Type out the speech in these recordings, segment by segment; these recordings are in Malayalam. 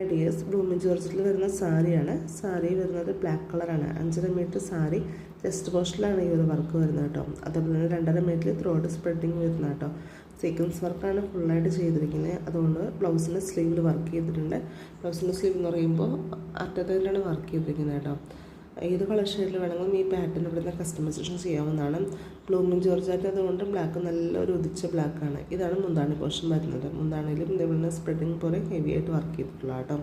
ഡിയേഴ്സ് ബ്ലൂമി ജോർജിൽ വരുന്ന സാരിയാണ്. സാരി വരുന്നത് ബ്ലാക്ക് കളറാണ് അഞ്ചര മീറ്റർ സാരി ചെസ്റ്റ് പോസ്റ്റിലാണ് ഈ ഒരു വർക്ക് വരുന്നത് കേട്ടോ. അതുപോലെ തന്നെ രണ്ടര മീറ്റർ ത്രോഡ് സ്പ്രെഡിങ് വരുന്നത് കേട്ടോ. സീക്വൻസ് വർക്കാണ് ഫുള്ളായിട്ട് ചെയ്തിരിക്കുന്നത്. അതുകൊണ്ട് ബ്ലൗസിന്റെ സ്ലീവിൽ വർക്ക് ചെയ്തിട്ടുണ്ട്. ബ്ലൗസിന്റെ സ്ലീവ് എന്ന് പറയുമ്പോൾ അറ്റത്തിലാണ് വർക്ക് ചെയ്തിരിക്കുന്നത് കേട്ടോ. ഏത് കളർ ഷെയ്ഡിൽ വേണമെങ്കിലും ഈ പാറ്റേൺ ഇവിടുന്ന് കസ്റ്റമൈസേഷൻ ചെയ്യാവുന്നതാണ്. ബ്ലൂമിങ് ജോർജാറ്റ് അതുകൊണ്ട് ബ്ലാക്ക് നല്ലൊരു ഉദിച്ച ബ്ലാക്കാണ് ഇതാണ് മുന്താണി പോർഷൻ വരുന്നത്. മുന്താണിയിലും ഇതേപോലെ സ്പ്രെഡിങ് പോലെ ഹെവി ആയിട്ട് വർക്ക് ചെയ്തിട്ടുള്ള കേട്ടോ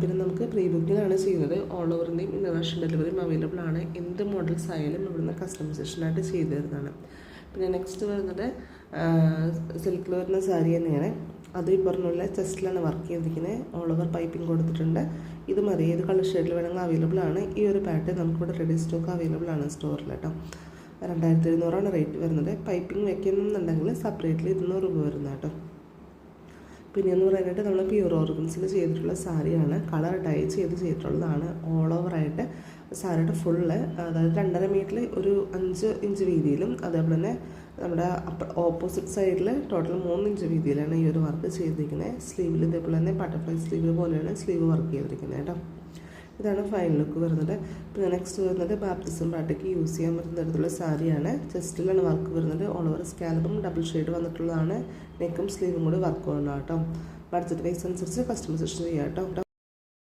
പിന്നെ നമുക്ക് പ്രീ ബുക്കിംഗാണ് ചെയ്യുന്നത്. ഓൾ ഓവറിന്റെയും ഇന്റർനാഷണൽ ഡെലിവറിയും അവൈലബിൾ ആണ്. എന്ത് മോഡൽസ് ആയാലും ഇവിടുന്ന് കസ്റ്റമൈസേഷനായിട്ട് ചെയ്തു തരുന്നതാണ്. പിന്നെ നെക്സ്റ്റ് വരുന്നത് സിൽക്കിൽ വരുന്ന സാരി തന്നെയാണ്. അത് ഈ പറഞ്ഞുള്ള ചെസ്റ്റിലാണ് വർക്ക് ചെയ്തിരിക്കുന്നത് ഓൾ ഓവർ പൈപ്പിംഗ് കൊടുത്തിട്ടുണ്ട്. ഇത് മതി. ഏത് കളർ ഷെയ്ഡിൽ വേണമെങ്കിൽ അവൈലബിൾ ആണ്. ഈ ഒരു പാറ്റേൺ നമുക്കിവിടെ റെഡി സ്റ്റോക്ക് അവൈലബിൾ ആണ് സ്റ്റോറിൽ കേട്ടോ. രണ്ടായിരത്തി എഴുന്നൂറാണ് റേറ്റ് വരുന്നത്. പൈപ്പിംഗ് വെക്കുന്നുണ്ടെങ്കിൽ സെപ്പറേറ്റ്ലി ഇരുന്നൂറ് രൂപ വരുന്നത് കേട്ടോ. പിന്നെ എന്ന് പറയാനായിട്ട് നമ്മൾ പ്യൂർ ഓർഗൻസിൽ ചെയ്തിട്ടുള്ള സാരിയാണ്. കളർ ഡൈ ചെയ്ത് ചെയ്തിട്ടുള്ളതാണ്. ഓൾ ഓവറായിട്ട് സാരിയുടെ ഫുള്ള് അതായത് രണ്ടര മീറ്ററിൽ ഒരു അഞ്ച് ഇഞ്ച് വീതിയിലും അതേപോലെ തന്നെ നമ്മുടെ ഓപ്പോസിറ്റ് സൈഡിൽ ടോട്ടൽ മൂന്ന് ഇഞ്ച് വീതിയിലാണ് ഈ ഒരു വർക്ക് ചെയ്തിരിക്കുന്നത്. സ്ലീവിൽ ഇതേപോലെ തന്നെ ബട്ടർഫ്ലൈ സ്ലീവ് പോലെയാണ് സ്ലീവ് വർക്ക് ചെയ്തിരിക്കുന്നത് കേട്ടോ. ഇതാണ് ഫൈനൽ ലുക്ക് വരുന്നത്. പിന്നെ നെക്സ്റ്റ് വരുന്നത് ബാപ്റ്റിസം പാർട്ടിക്ക് യൂസ് ചെയ്യാൻ പറ്റുന്ന തരത്തിലുള്ള സാരിയാണ്. ചെസ്റ്റിലാണ് വർക്ക് വരുന്നത്. ഓൾ ഓവർ സ്കാലപ്പും ഡബിൾ ഷെയ്ഡ് വന്നിട്ടുള്ളതാണ്. നെക്കും സ്ലീവും കൂടി വർക്ക് വേണം കേട്ടോ. ബഡ്ജറ്റ് വൈസ് അനുസരിച്ച് കസ്റ്റമൈസേഷൻ ചെയ്യാം കേട്ടോ.